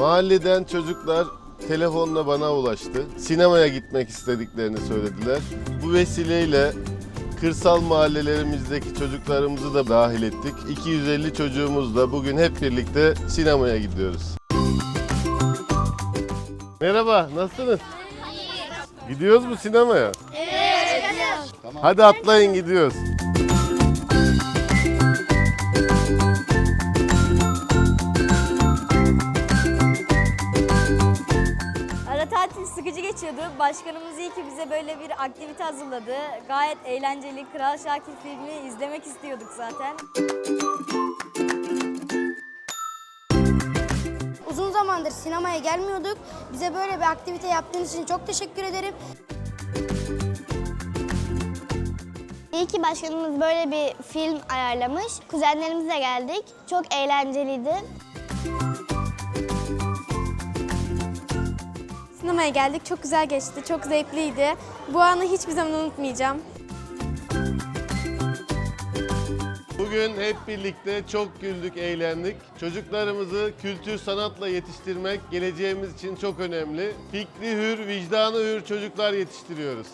Mahalleden çocuklar telefonla bana ulaştı. Sinemaya gitmek istediklerini söylediler. Bu vesileyle kırsal mahallelerimizdeki çocuklarımızı da dahil ettik. 250 çocuğumuzla bugün hep birlikte sinemaya gidiyoruz. Merhaba, nasılsınız? Gidiyoruz mu sinemaya? Evet. Hadi atlayın gidiyoruz. Sıkıcı geçiyordu. Başkanımız iyi ki bize böyle bir aktivite hazırladı. Gayet eğlenceli. Kral Şakir filmini izlemek istiyorduk zaten. Uzun zamandır sinemaya gelmiyorduk. Bize böyle bir aktivite yaptığınız için çok teşekkür ederim. İyi ki başkanımız böyle bir film ayarlamış. Kuzenlerimizle geldik. Çok eğlenceliydi. Sinemaya geldik. Çok güzel geçti. Çok zevkliydi. Bu anı hiçbir zaman unutmayacağım. Bugün hep birlikte çok güldük, eğlendik. Çocuklarımızı kültür sanatla yetiştirmek geleceğimiz için çok önemli. Fikri hür, vicdanı hür çocuklar yetiştiriyoruz.